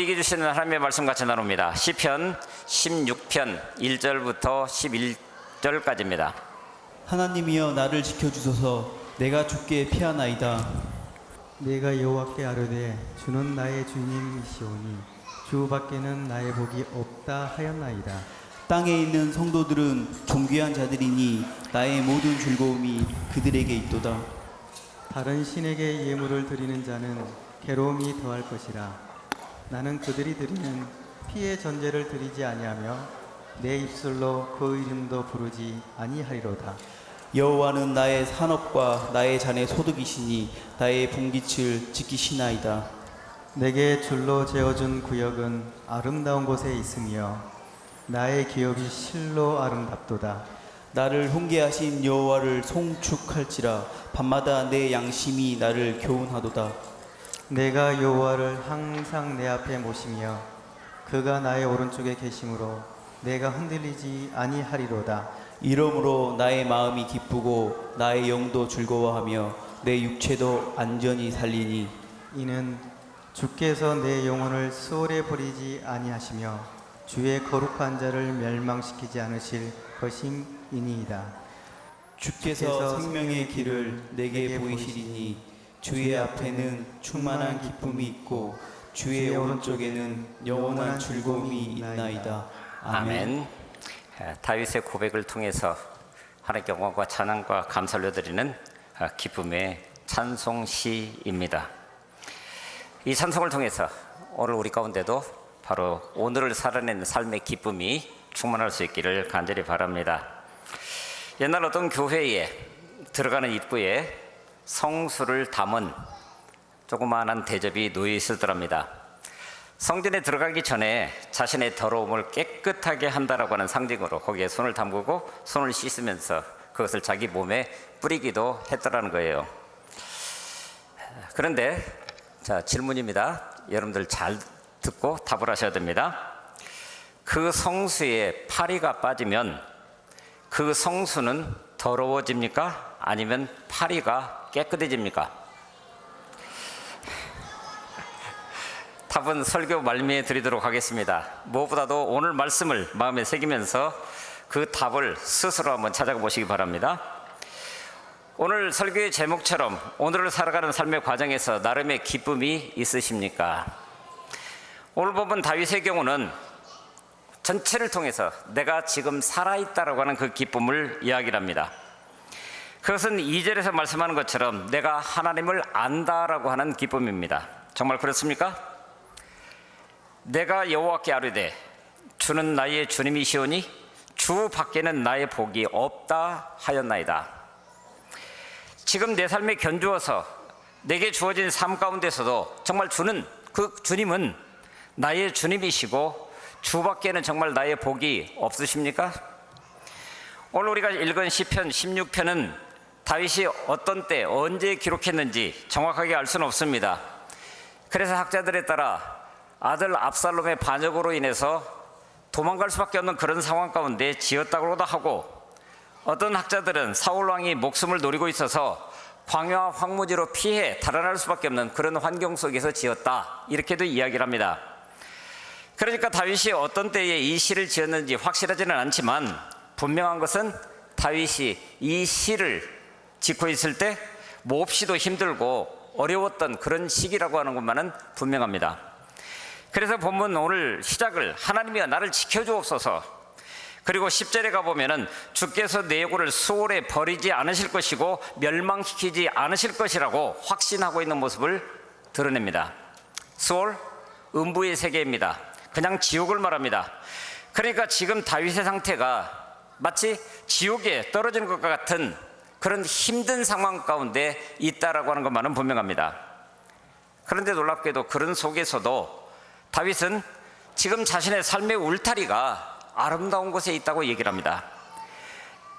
우리에게 주시는 하나님의 말씀 같이 나눕니다. 시편 16편 1절부터 11절까지입니다. 하나님이여 나를 지켜 주소서 내가 죽게 피하나이다 내가 여호와께 아뢰되 주는 나의 주님이시오니 주 밖에는 나의 복이 없다 하였나이다. 땅에 있는 성도들은 존귀한 자들이니 나의 모든 즐거움이 그들에게 있도다 다른 신에게 예물을 드리는 자는 괴로움이 더할 것이라. 나는 그들이 드리는 피의 전제를 드리지 아니하며 내 입술로 그 이름도 부르지 아니하리로다. 여호와는 나의 산업과 나의 잔의 소득이시니 나의 분깃을 지키시나이다 내게 줄로 재어준 구역은 아름다운 곳에 있으며 나의 기업이 실로 아름답도다. 나를 훈계하신 여호와를 송축할지라 밤마다 내 양심이 나를 교훈하도다 내가 여호와를 항상 내 앞에 모시며 그가 나의 오른쪽에 계심으로 내가 흔들리지 아니하리로다. 이러므로 나의 마음이 기쁘고 나의 영도 즐거워하며 내 육체도 안전히 살리니 이는 주께서 내 영혼을 수월에 버리지 아니하시며 주의 거룩한 자를 멸망시키지 않으실 것임이니이다. 주께서 생명의 길을 내게 보이시리니 주의 앞에는 충만한 기쁨이 있고 주의 오른쪽에는 영원한 즐거움이 있나이다. 아멘. 에, 다윗의 고백을 통해서 하나님께 영광과 찬양과 감사를 올려드리는 아, 기쁨의 찬송 시입니다. 이 찬송을 통해서 오늘 우리 가운데도 바로 오늘을 살아내는 삶의 기쁨이 충만할 수 있기를 간절히 바랍니다. 옛날 어떤 교회에 들어가는 입구에 성수를 담은 조그마한 대접이 놓여 있었더랍니다. 성전에 들어가기 전에 자신의 더러움을 깨끗하게 한다라고 하는 상징으로 거기에 손을 담그고 손을 씻으면서 그것을 자기 몸에 뿌리기도 했더라는 거예요. 그런데 자 질문입니다. 여러분들 잘 듣고 답을 하셔야 됩니다. 그 성수에 파리가 빠지면 그 성수는 더러워집니까? 아니면 파리가 깨끗해집니까? 답은 설교 말미에 드리도록 하겠습니다. 무엇보다도 오늘 말씀을 마음에 새기면서 그 답을 스스로 한번 찾아가 보시기 바랍니다. 오늘 설교의 제목처럼 오늘을 살아가는 삶의 과정에서 나름의 기쁨이 있으십니까? 오늘 본문 다윗의 경우는 전체를 통해서 내가 지금 살아있다라고 하는 그 기쁨을 이야기합니다. 그것은 2절에서 말씀하는 것처럼 내가 하나님을 안다라고 하는 기쁨입니다. 정말 그렇습니까? 내가 여호와께 아뢰되 주는 나의 주님이시오니 주 밖에는 나의 복이 없다 하였나이다. 지금 내 삶에 견주어서 내게 주어진 삶 가운데서도 정말 주는 그 주님은 나의 주님이시고 주밖에는 정말 나의 복이 없으십니까? 오늘 우리가 읽은 시편 16편은 다윗이 어떤 때 언제 기록했는지 정확하게 알 수는 없습니다. 그래서 학자들에 따라 아들 압살롬의 반역으로 인해서 도망갈 수밖에 없는 그런 상황 가운데 지었다고도 하고 어떤 학자들은 사울 왕이 목숨을 노리고 있어서 광야와 황무지로 피해 달아날 수밖에 없는 그런 환경 속에서 지었다 이렇게도 이야기를 합니다. 그러니까 다윗이 어떤 때에 이 시를 지었는지 확실하지는 않지만 분명한 것은 다윗이 이 시를 짓고 있을 때 몹시도 힘들고 어려웠던 그런 시기라고 하는 것만은 분명합니다. 그래서 본문 오늘 시작을 하나님이여 나를 지켜주옵소서 그리고 10절에 가보면은 주께서 내 요구를 수월에 버리지 않으실 것이고 멸망시키지 않으실 것이라고 확신하고 있는 모습을 드러냅니다. 수월 음부의 세계입니다. 그냥 지옥을 말합니다. 그러니까 지금 다윗의 상태가 마치 지옥에 떨어지는 것과 같은 그런 힘든 상황 가운데 있다라고 하는 것만은 분명합니다. 그런데 놀랍게도 그런 속에서도 다윗은 지금 자신의 삶의 울타리가 아름다운 곳에 있다고 얘기를 합니다.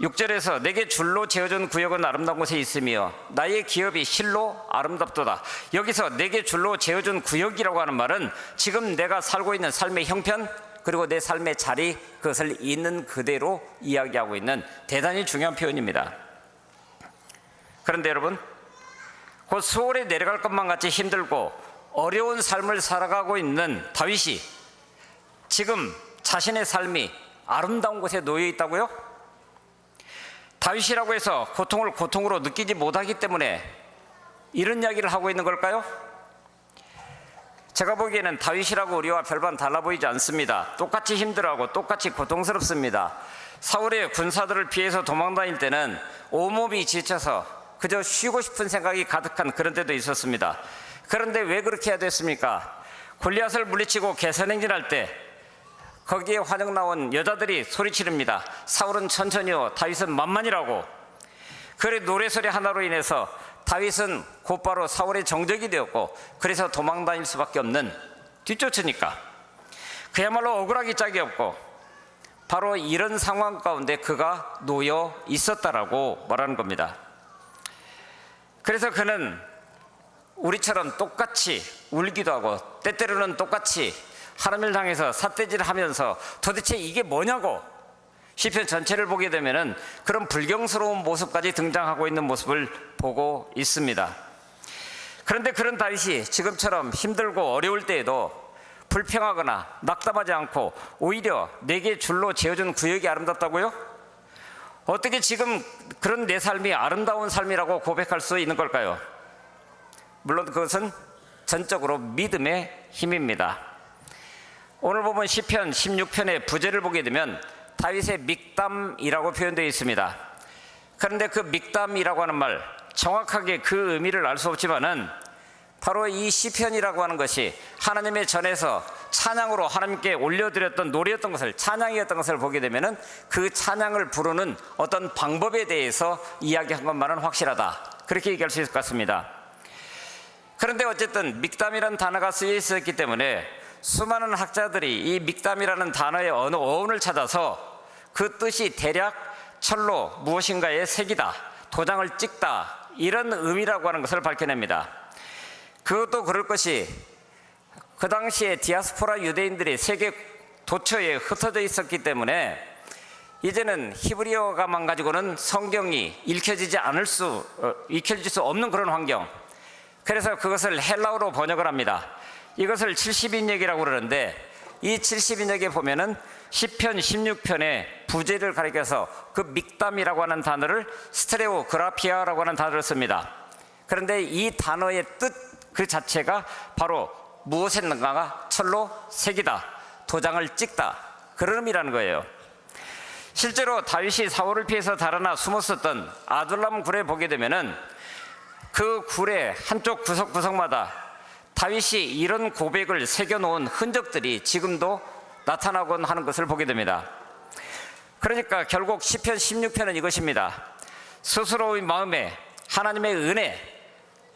6절에서 내게 줄로 재어준 구역은 아름다운 곳에 있으며 나의 기업이 실로 아름답도다. 여기서 내게 줄로 재어준 구역이라고 하는 말은 지금 내가 살고 있는 삶의 형편 그리고 내 삶의 자리 그것을 있는 그대로 이야기하고 있는 대단히 중요한 표현입니다. 그런데 여러분 곧 수월에 내려갈 것만 같이 힘들고 어려운 삶을 살아가고 있는 다윗이 지금 자신의 삶이 아름다운 곳에 놓여 있다고요? 다윗이라고 해서 고통을 고통으로 느끼지 못하기 때문에 이런 이야기를 하고 있는 걸까요? 제가 보기에는 다윗이라고 우리와 별반 달라 보이지 않습니다. 똑같이 힘들어하고 똑같이 고통스럽습니다. 사울의 군사들을 피해서 도망다닐 때는 온몸이 지쳐서 그저 쉬고 싶은 생각이 가득한 그런 때도 있었습니다. 그런데 왜 그렇게 해야 됐습니까? 골리앗을 물리치고 개선행진할 때 거기에 환영 나온 여자들이 소리치릅니다. 사울은 천천히요, 다윗은 만만이라고. 그래 노래소리 하나로 인해서 다윗은 곧바로 사울의 정적이 되었고 그래서 도망 다닐 수밖에 없는 뒤쫓으니까 그야말로 억울하기 짝이 없고 바로 이런 상황 가운데 그가 놓여 있었다라고 말하는 겁니다. 그래서 그는 우리처럼 똑같이 울기도 하고 때때로는 똑같이 하나님을 향해서 삿대질을 하면서 도대체 이게 뭐냐고 시편 전체를 보게 되면은 그런 불경스러운 모습까지 등장하고 있는 모습을 보고 있습니다. 그런데 그런 다윗이 지금처럼 힘들고 어려울 때에도 불평하거나 낙담하지 않고 오히려 내게 줄로 지어준 구역이 아름답다고요? 어떻게 지금 그런 내 삶이 아름다운 삶이라고 고백할 수 있는 걸까요? 물론 그것은 전적으로 믿음의 힘입니다. 오늘 보면 시편 16편의 부제를 보게 되면 다윗의 믹담이라고 표현되어 있습니다. 그런데 그 믹담이라고 하는 말 정확하게 그 의미를 알 수 없지만은 바로 이 시편이라고 하는 것이 하나님의 전에서 찬양으로 하나님께 올려드렸던 노래였던 것을 찬양이었던 것을 보게 되면은 그 찬양을 부르는 어떤 방법에 대해서 이야기한 것만은 확실하다. 그렇게 얘기할 수 있을 것 같습니다. 그런데 어쨌든 믹담이라는 단어가 쓰여 있었기 때문에 수많은 학자들이 이 믹담이라는 단어의 어느 어원을 찾아서 그 뜻이 대략 철로 무엇인가의 색이다, 도장을 찍다 이런 의미라고 하는 것을 밝혀냅니다. 그것도 그럴 것이 그 당시에 디아스포라 유대인들이 세계 도처에 흩어져 있었기 때문에 이제는 히브리어가만 가지고는 성경이 읽혀지지 않을 수 어, 읽혀질 수 없는 그런 환경. 그래서 그것을 헬라어로 번역을 합니다. 이것을 70인역이라고 그러는데 이 70인역에 보면은 10편, 16편의 부제를 가리켜서 그 믹담이라고 하는 단어를 스테레오 그라피아라고 하는 단어를 씁니다. 그런데 이 단어의 뜻 그 자체가 바로 무엇인가가 철로 색이다, 도장을 찍다 그런 의미라는 거예요. 실제로 다윗이 사울을 피해서 달아나 숨었었던 아둘람 굴에 보게 되면은 그 굴의 한쪽 구석구석마다 다윗이 이런 고백을 새겨놓은 흔적들이 지금도 나타나곤 하는 것을 보게 됩니다. 그러니까 결국 시편 16편은 이것입니다. 스스로의 마음에 하나님의 은혜,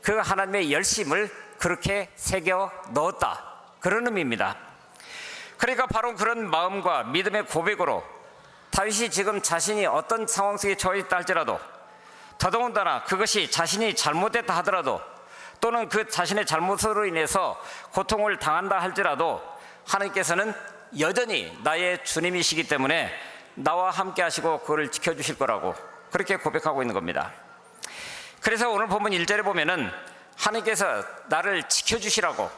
그 하나님의 열심을 그렇게 새겨 넣었다. 그런 의미입니다. 그러니까 바로 그런 마음과 믿음의 고백으로 다윗이 지금 자신이 어떤 상황 속에 처해 있다 할지라도 더더군다나 그것이 자신이 잘못됐다 하더라도 또는 그 자신의 잘못으로 인해서 고통을 당한다 할지라도 하나님께서는 여전히 나의 주님이시기 때문에 나와 함께 하시고 그를 지켜주실 거라고 그렇게 고백하고 있는 겁니다. 그래서 오늘 본문 1절에 보면은 하나님께서 나를 지켜주시라고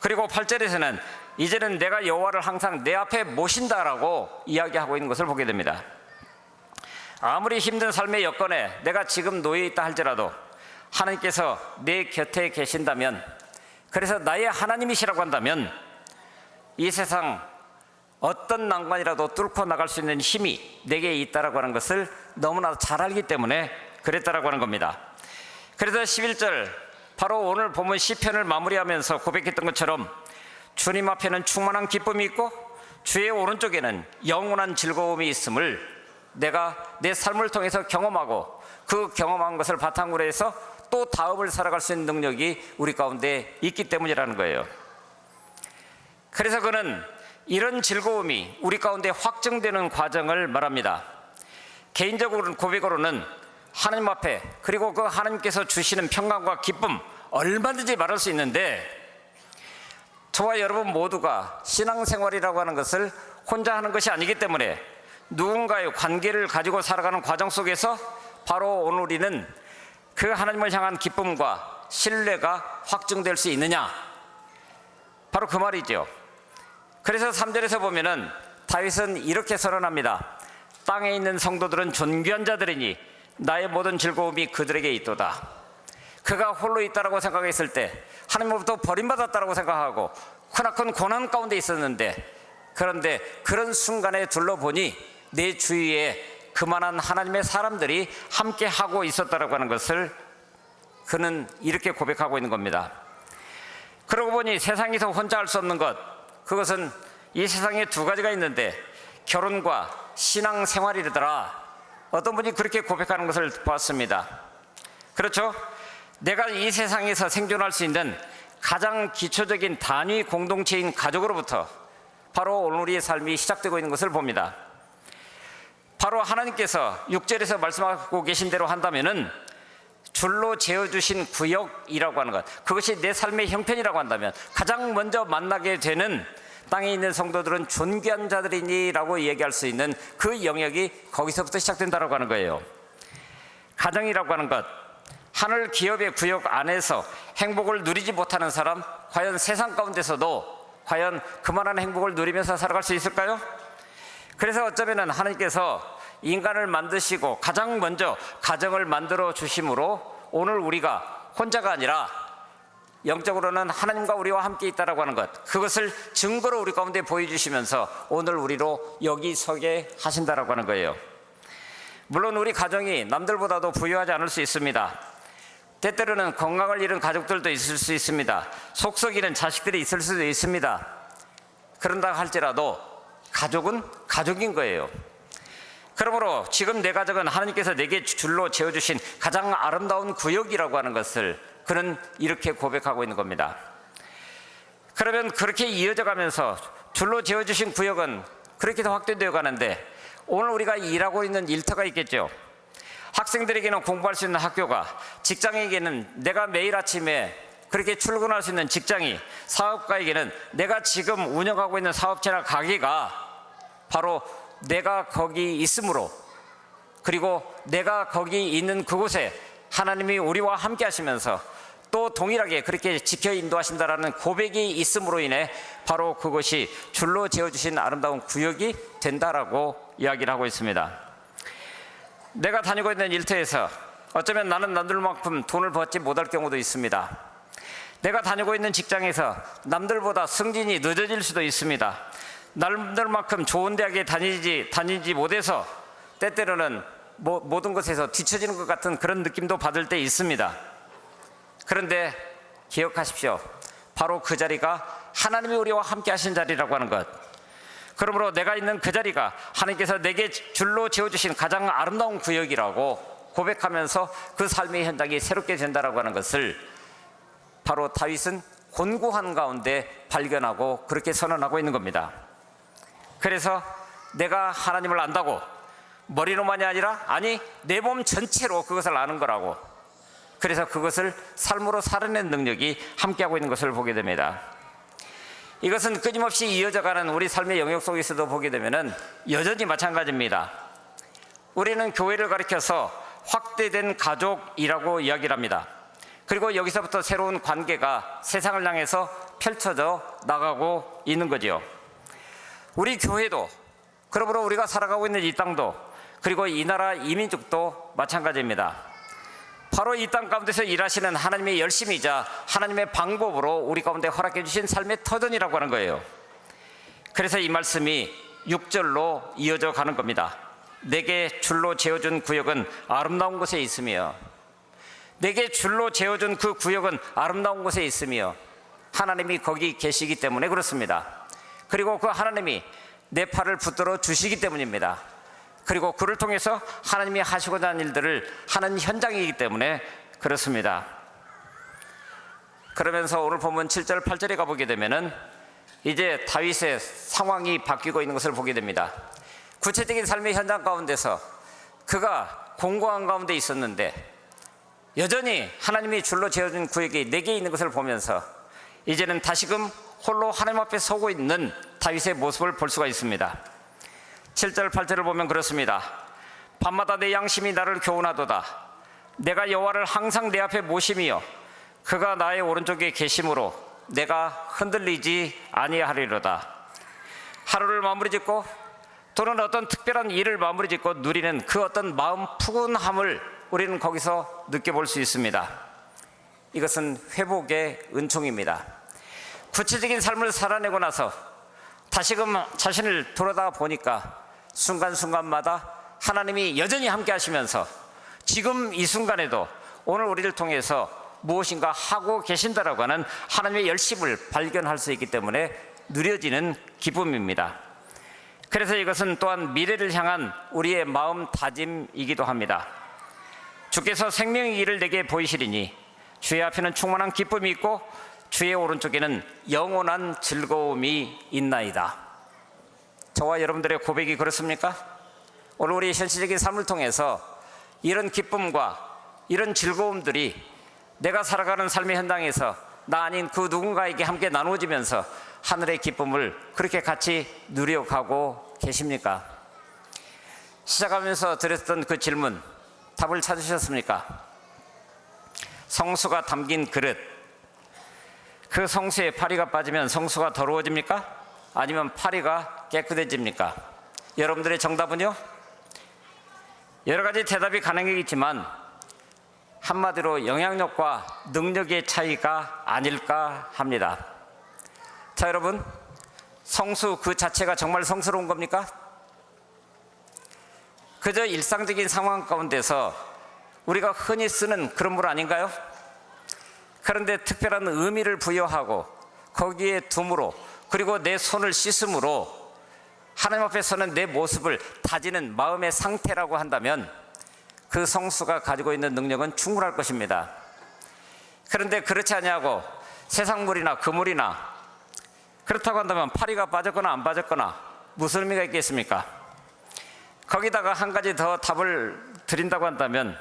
그리고 8절에서는 이제는 내가 여호와를 항상 내 앞에 모신다라고 이야기하고 있는 것을 보게 됩니다. 아무리 힘든 삶의 여건에 내가 지금 놓여 있다 할지라도 하나님께서 내 곁에 계신다면 그래서 나의 하나님이시라고 한다면 이 세상 어떤 난관이라도 뚫고 나갈 수 있는 힘이 내게 있다라고 하는 것을 너무나 잘 알기 때문에 그랬다라고 하는 겁니다. 그래서 11절 바로 오늘 본문 시편을 마무리하면서 고백했던 것처럼 주님 앞에는 충만한 기쁨이 있고 주의 오른쪽에는 영원한 즐거움이 있음을 내가 내 삶을 통해서 경험하고 그 경험한 것을 바탕으로 해서 또 다음을 살아갈 수 있는 능력이 우리 가운데 있기 때문이라는 거예요. 그래서 그는 이런 즐거움이 우리 가운데 확증되는 과정을 말합니다. 개인적으로 고백으로는 하나님 앞에 그리고 그 하나님께서 주시는 평강과 기쁨 얼마든지 말할 수 있는데 저와 여러분 모두가 신앙생활이라고 하는 것을 혼자 하는 것이 아니기 때문에 누군가의 관계를 가지고 살아가는 과정 속에서 바로 오늘 우리는 그 하나님을 향한 기쁨과 신뢰가 확증될 수 있느냐 바로 그 말이죠. 그래서 3절에서 보면은 다윗은 이렇게 선언합니다. 땅에 있는 성도들은 존귀한 자들이니 나의 모든 즐거움이 그들에게 있도다. 그가 홀로 있다라고 생각했을 때 하나님으로부터 버림받았다라고 생각하고 크나큰 고난 가운데 있었는데 그런데 그런 순간에 둘러보니 내 주위에 그만한 하나님의 사람들이 함께 하고 있었다라고 하는 것을 그는 이렇게 고백하고 있는 겁니다. 그러고 보니 세상에서 혼자 할 수 없는 것 그것은 이 세상에 두 가지가 있는데 결혼과 신앙 생활이더라. 어떤 분이 그렇게 고백하는 것을 봤습니다. 그렇죠? 내가 이 세상에서 생존할 수 있는 가장 기초적인 단위 공동체인 가족으로부터 바로 오늘 우리의 삶이 시작되고 있는 것을 봅니다. 바로 하나님께서 6절에서 말씀하고 계신 대로 한다면은 줄로 재어주신 구역이라고 하는 것 그것이 내 삶의 형편이라고 한다면 가장 먼저 만나게 되는 땅에 있는 성도들은 존귀한 자들이니라고 얘기할 수 있는 그 영역이 거기서부터 시작된다라고 하는 거예요. 가정이라고 하는 것 하늘 기업의 구역 안에서 행복을 누리지 못하는 사람 과연 세상 가운데서도 과연 그만한 행복을 누리면서 살아갈 수 있을까요? 그래서 어쩌면은 하나님께서 인간을 만드시고 가장 먼저 가정을 만들어 주심으로 오늘 우리가 혼자가 아니라 영적으로는 하나님과 우리와 함께 있다라고 하는 것 그것을 증거로 우리 가운데 보여주시면서 오늘 우리로 여기 서게 하신다라고 하는 거예요. 물론 우리 가정이 남들보다도 부유하지 않을 수 있습니다. 때때로는 건강을 잃은 가족들도 있을 수 있습니다. 속썩이는 자식들이 있을 수도 있습니다. 그런다 할지라도 가족은 가족인 거예요. 그러므로 지금 내 가족은 하나님께서 내게 줄로 재어주신 가장 아름다운 구역이라고 하는 것을 그는 이렇게 고백하고 있는 겁니다. 그러면 그렇게 이어져 가면서 줄로 재어주신 구역은 그렇게 더 확대되어 가는데 오늘 우리가 일하고 있는 일터가 있겠죠. 학생들에게는 공부할 수 있는 학교가 직장에게는 내가 매일 아침에 그렇게 출근할 수 있는 직장이 사업가에게는 내가 지금 운영하고 있는 사업체나 가게가 바로 내가 거기 있으므로 그리고 내가 거기 있는 그곳에 하나님이 우리와 함께 하시면서 또 동일하게 그렇게 지켜 인도하신다라는 고백이 있음으로 인해 바로 그것이 줄로 재어주신 아름다운 구역이 된다라고 이야기를 하고 있습니다. 내가 다니고 있는 일터에서 어쩌면 나는 남들만큼 돈을 벌지 못할 경우도 있습니다. 내가 다니고 있는 직장에서 남들보다 승진이 늦어질 수도 있습니다. 남들만큼 좋은 대학에 다니지 다니지 못해서 때때로는 뭐, 모든 것에서 뒤처지는 것 같은 그런 느낌도 받을 때 있습니다. 그런데 기억하십시오. 바로 그 자리가 하나님이 우리와 함께 하신 자리라고 하는 것. 그러므로 내가 있는 그 자리가 하나님께서 내게 줄로 재워주신 가장 아름다운 구역이라고 고백하면서 그 삶의 현장이 새롭게 된다라고 하는 것을 바로 다윗은 곤고한 가운데 발견하고 그렇게 선언하고 있는 겁니다. 그래서 내가 하나님을 안다고 머리로만이 아니라 아니 내 몸 전체로 그것을 아는 거라고 그래서 그것을 삶으로 살아낸 능력이 함께하고 있는 것을 보게 됩니다. 이것은 끊임없이 이어져가는 우리 삶의 영역 속에서도 보게 되면은 여전히 마찬가지입니다. 우리는 교회를 가리켜서 확대된 가족이라고 이야기를 합니다. 그리고 여기서부터 새로운 관계가 세상을 향해서 펼쳐져 나가고 있는 거지요. 우리 교회도 그러므로 우리가 살아가고 있는 이 땅도 그리고 이 나라 이민족도 마찬가지입니다. 바로 이 땅 가운데서 일하시는 하나님의 열심이자 하나님의 방법으로 우리 가운데 허락해 주신 삶의 터전이라고 하는 거예요. 그래서 이 말씀이 6절로 이어져 가는 겁니다. 내게 줄로 재어준 구역은 아름다운 곳에 있으며 내게 줄로 재어준 그 구역은 아름다운 곳에 있으며 하나님이 거기 계시기 때문에 그렇습니다. 그리고 그 하나님이 내 팔을 붙들어 주시기 때문입니다. 그리고 그를 통해서 하나님이 하시고자 하는 일들을 하는 현장이기 때문에 그렇습니다. 그러면서 오늘 보면 7절, 8절에 가보게 되면은 이제 다윗의 상황이 바뀌고 있는 것을 보게 됩니다. 구체적인 삶의 현장 가운데서 그가 공고한 가운데 있었는데 여전히 하나님이 줄로 재어준 구역이 내게 있는 것을 보면서 이제는 다시금 홀로 하나님 앞에 서고 있는 다윗의 모습을 볼 수가 있습니다. 7절 8절을 보면 그렇습니다. 밤마다 내 양심이 나를 교훈하도다. 내가 여호와를 항상 내 앞에 모심이요 그가 나의 오른쪽에 계심으로 내가 흔들리지 아니하리로다. 하루를 마무리 짓고 또는 어떤 특별한 일을 마무리 짓고 누리는 그 어떤 마음 푸근함을 우리는 거기서 느껴볼 수 있습니다. 이것은 회복의 은총입니다. 구체적인 삶을 살아내고 나서 다시금 자신을 돌아다 보니까 순간순간마다 하나님이 여전히 함께 하시면서 지금 이 순간에도 오늘 우리를 통해서 무엇인가 하고 계신다라고 하는 하나님의 열심을 발견할 수 있기 때문에 누려지는 기쁨입니다. 그래서 이것은 또한 미래를 향한 우리의 마음 다짐이기도 합니다. 주께서 생명의 길을 내게 보이시리니 주의 앞에는 충만한 기쁨이 있고 주의 오른쪽에는 영원한 즐거움이 있나이다. 저와 여러분들의 고백이 그렇습니까? 오늘 우리 현실적인 삶을 통해서 이런 기쁨과 이런 즐거움들이 내가 살아가는 삶의 현장에서 나 아닌 그 누군가에게 함께 나누어지면서 하늘의 기쁨을 그렇게 같이 누려가고 계십니까? 시작하면서 드렸던 그 질문 답을 찾으셨습니까? 성수가 담긴 그릇 그 성수에 파리가 빠지면 성수가 더러워집니까? 아니면 파리가 깨끗해집니까? 여러분들의 정답은요? 여러 가지 대답이 가능하겠지만 한마디로 영향력과 능력의 차이가 아닐까 합니다. 자, 여러분, 성수 그 자체가 정말 성스러운 겁니까? 그저 일상적인 상황 가운데서 우리가 흔히 쓰는 그런 물 아닌가요? 그런데 특별한 의미를 부여하고 거기에 둠으로 그리고 내 손을 씻음으로 하나님 앞에 서는 내 모습을 다지는 마음의 상태라고 한다면 그 성수가 가지고 있는 능력은 충분할 것입니다. 그런데 그렇지 아니하고 세상 물이나 그물이나 그렇다고 한다면 파리가 빠졌거나 안 빠졌거나 무슨 의미가 있겠습니까? 거기다가 한 가지 더 답을 드린다고 한다면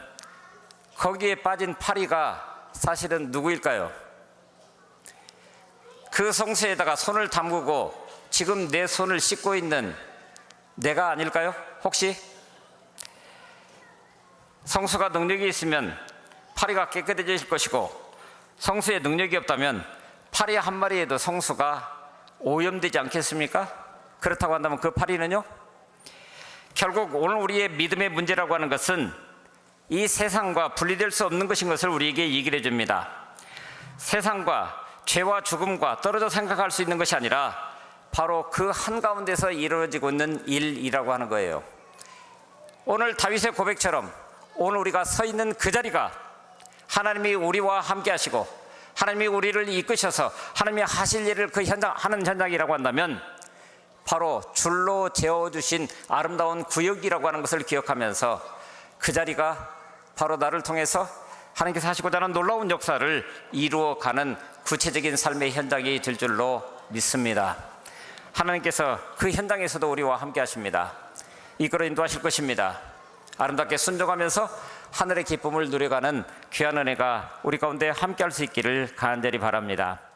거기에 빠진 파리가 사실은 누구일까요? 그 성수에다가 손을 담그고 지금 내 손을 씻고 있는 내가 아닐까요? 혹시 성수가 능력이 있으면 파리가 깨끗해질 것이고 성수에 능력이 없다면 파리 한 마리에도 성수가 오염되지 않겠습니까? 그렇다고 한다면 그 파리는요? 결국 오늘 우리의 믿음의 문제라고 하는 것은 이 세상과 분리될 수 없는 것인 것을 우리에게 얘기를 해줍니다. 세상과 죄와 죽음과 떨어져 생각할 수 있는 것이 아니라 바로 그 한가운데서 이루어지고 있는 일이라고 하는 거예요. 오늘 다윗의 고백처럼 오늘 우리가 서 있는 그 자리가 하나님이 우리와 함께 하시고 하나님이 우리를 이끄셔서 하나님이 하실 일을 그 현장 하는 현장이라고 한다면 바로 줄로 재어 주신 아름다운 구역이라고 하는 것을 기억하면서 그 자리가 바로 나를 통해서 하나님께서 하시고자 하는 놀라운 역사를 이루어 가는 구체적인 삶의 현장이 될 줄로 믿습니다. 하나님께서 그 현장에서도 우리와 함께 하십니다. 이끌어 인도하실 것입니다. 아름답게 순종하면서 하늘의 기쁨을 누려가는 귀한 은혜가 우리 가운데 함께 할 수 있기를 간절히 바랍니다.